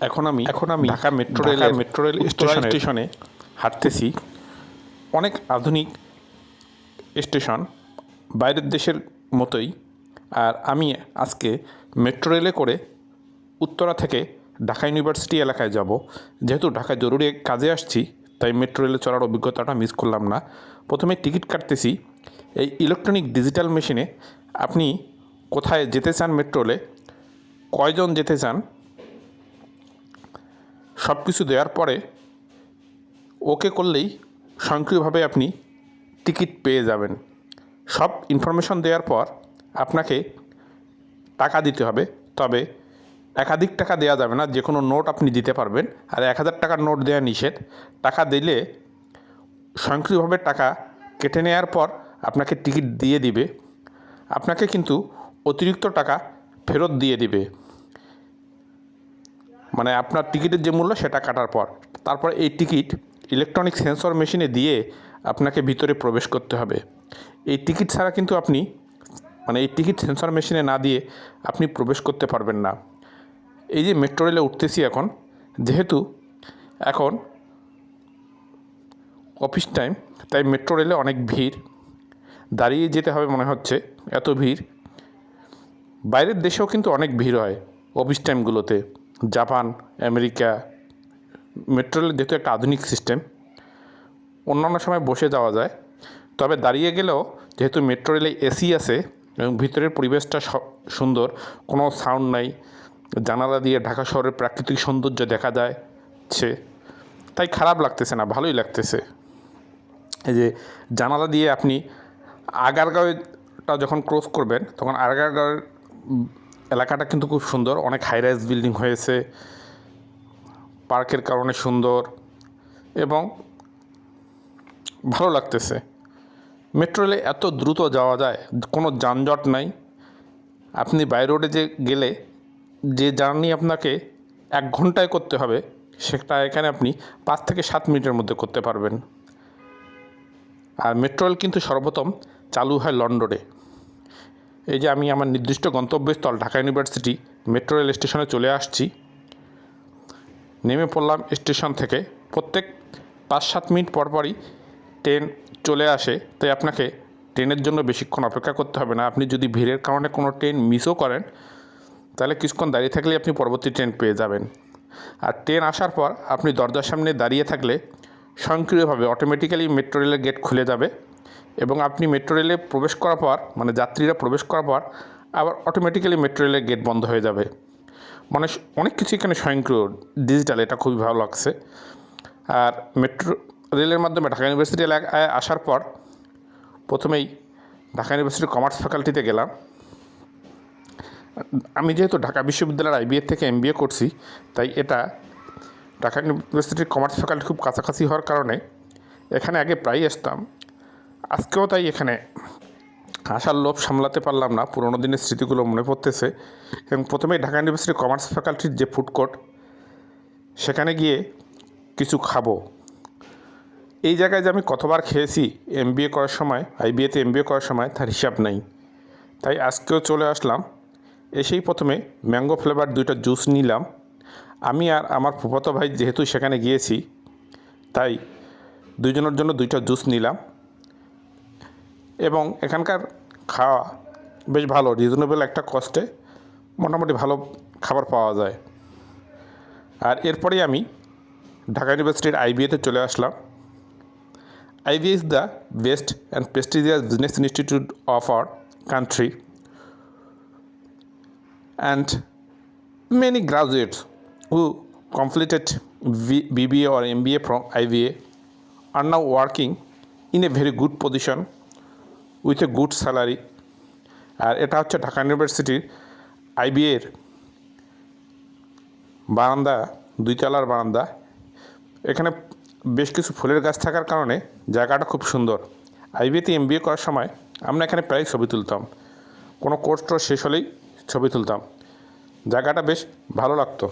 এখন আমি এখন আমি Dhaka metro rail metro rail station স্টেশনে হাঁটতেছি। অনেক আধুনিক স্টেশন বাইরের দেশের মতোই। আর আমি আজকে মেট্রো রেলে করে উত্তরা থেকে ঢাকা ইউনিভার্সিটি এলাকায় যাব। যেহেতু ঢাকায় জরুরি কাজে আসছি তাই মেট্রো রেলে চড়ার অভিজ্ঞতাটা মিস করলাম না। প্রথমে টিকিট কাটতেছি। এই ইলেকট্রনিক ডিজিটাল মেশিনে আপনি কোথায় যেতে চান মেট্রো রেলে কয়জন যেতে চান সব কিছু দেওয়ার পরে ওকে করলেই স্বয়ংক্রিয়ভাবে আপনি টিকিট পেয়ে যাবেন। সব ইনফরমেশন দেওয়ার পর আপনাকে টাকা দিতে হবে, তবে একাধিক টাকা দেওয়া যাবে না যে কোনো নোট আপনি দিতে পারবেন। আর এক হাজার টাকার নোট দেওয়া নিষেধ, টাকা দিলে স্বয়ংক্রিয়ভাবে টাকা কেটে নেওয়ার পর আপনাকে টিকিট দিয়ে দিবে। আপনাকে কিন্তু অতিরিক্ত টাকা ফেরত দিয়ে দিবে। মানে আপনার টিকিটের যে মূল্য সেটা কাটার পর। তারপর এই টিকিট ইলেকট্রনিক সেন্সর মেশিনে দিয়ে আপনাকে ভিতরে প্রবেশ করতে হবে। এই টিকিট ছাড়া কিন্তু আপনি মানে এই টিকিট সেন্সর মেশিনে না দিয়ে আপনি প্রবেশ করতে পারবেন না। এই যে মেট্রো রেলে উঠতেছি এখন, যেহেতু এখন অফিস টাইম তাই মেট্রো রেলে অনেক ভিড়। দাঁড়িয়ে যেতে হবে মনে হচ্ছে, এত ভিড়। বাইরের দেশেও কিন্তু অনেক ভিড় হয় অফিস টাইমগুলোতে জাপান, আমেরিকা মেট্রো রেল যেহেতু একটা আধুনিক সিস্টেম অন্যান্য সময় বসে যাওয়া যায়। তবে দাঁড়িয়ে গেলেও যেহেতু মেট্রো রেলে এসি আছে এবং ভিতরের পরিবেশটা সুন্দর, কোনো সাউন্ড নাই, জানালা দিয়ে ঢাকা শহরের প্রাকৃতিক সৌন্দর্য দেখা যাচ্ছে, তাই খারাপ লাগতেছে না, ভালোই লাগতেছে। এই যে জানালা দিয়ে আপনি আগারগাঁওটা যখন ক্রস করবেন, তখন আগারগাঁওয়ের এলাকাটা কিন্তু খুব সুন্দর, অনেক হাই রাইজ বিল্ডিং হয়েছে, পার্কের কারণে সুন্দর এবং ভালো লাগতেছে। মেট্রো রেলে এত দ্রুত যাওয়া যায়, কোনো যানজট নাই। আপনি বাই রোডে যে গেলে, যে জার্নি আপনাকে এক ঘন্টায় করতে হবে, সেটা এখানে আপনি পাঁচ থেকে সাত মিনিটের মধ্যে করতে পারবেন। আর মেট্রো রেল কিন্তু সর্বপ্রথম চালু হয় লন্ডনে। এই যে আমি আমার নির্দিষ্ট গন্তব্যস্থল, ঢাকা ইউনিভার্সিটি, মেট্রো রেল স্টেশনে চলে আসছি। নেমে পড়লাম স্টেশন থেকে। প্রত্যেক পাঁচ সাত মিনিট পর পরই ট্রেন চলে আসে। তাই আপনাকে ট্রেনের জন্য বেশিক্ষণ অপেক্ষা করতে হবে না। আপনি যদি ভিড়ের কারণে কোনো ট্রেন মিসও করেন, তাহলে কিছুক্ষণ দাঁড়িয়ে থাকলে আপনি পরবর্তী ট্রেন পেয়ে যাবেন। আর ট্রেন আসার পর আপনি দরজার সামনে দাঁড়িয়ে থাকলে স্বয়ংক্রিয়ভাবে অটোমেটিক্যালি মেট্রো রেলের গেট খুলে যাবে। এবং আপনি মেট্রো রেলে প্রবেশ করার পর মানে যাত্রীরা প্রবেশ করার পর, আবার অটোমেটিক্যালি মেট্রো রেলের গেট বন্ধ হয়ে যাবে। মানে অনেক কিছু এখানে স্বয়ংক্রিয় ডিজিটাল এটা খুবই ভালো লাগছে। আর মেট্রো রেলের মাধ্যমে ঢাকা ইউনিভার্সিটি এলাকায় আসার পর, প্রথমেই ঢাকা ইউনিভার্সিটির কমার্স ফ্যাকাল্টিতে গেলাম। আমি যেহেতু ঢাকা বিশ্ববিদ্যালয়ের আইবিএ থেকে এমবিএ করছি, তাই এটা ঢাকা ইউনিভার্সিটির কমার্স ফ্যাকাল্টি খুব কাছাকাছি হওয়ার কারণে এখানে আগে প্রায়ই আসতাম। আজকেও তাই এখানে। আসার লোভ সামলাতে পারলাম না, পুরোনো দিনের স্মৃতিগুলো মনে পড়তেছে এবং প্রথমে ঢাকা ইউনিভার্সিটির কমার্স ফ্যাকাল্টির যে ফুড কোর্ট সেখানে গিয়ে কিছু খাব। এই জায়গায় যে আমি কতবার খেয়েছি এমবিএ করার সময় আইবিএতে এমবিএ করার সময় তার হিসাব নেই। তাই আজকেও চলে আসলাম, এসেই প্রথমে ম্যাঙ্গো ফ্লেভার দুইটা জুস নিলাম। আমি আর আমার ফুফাতো ভাই যেহেতু সেখানে গিয়েছি, তাই দুজনের জন্য দুইটা জুস নিলাম। এবং এখানকার খাওয়া বেশ ভালো রিজনেবল একটা কস্টে মোটামুটি ভালো খাবার পাওয়া যায়। আর এরপরে আমি ঢাকা ইউনিভার্সিটির আইবিএতে চলে আসলাম। IBA is the best and prestigious business institute of our country and many graduates who completed BBA or M B A from IBA are now working in a very good position with a good salary. আর এটা হচ্ছে ঢাকা ইউনিভার্সিটির আইবিএর বারান্দা, দুইতলার বারান্দা। এখানে বেশ কিছু ফুলের গাছ থাকার কারণে জায়গাটা খুব সুন্দর। আইবিএতে এম করার সময় আমরা এখানে প্রায় ছবি তুলতাম। কোনো কোর্স টোর্স শেষ হলেই ছবি তুলতাম। জায়গাটা বেশ ভালো লাগতো।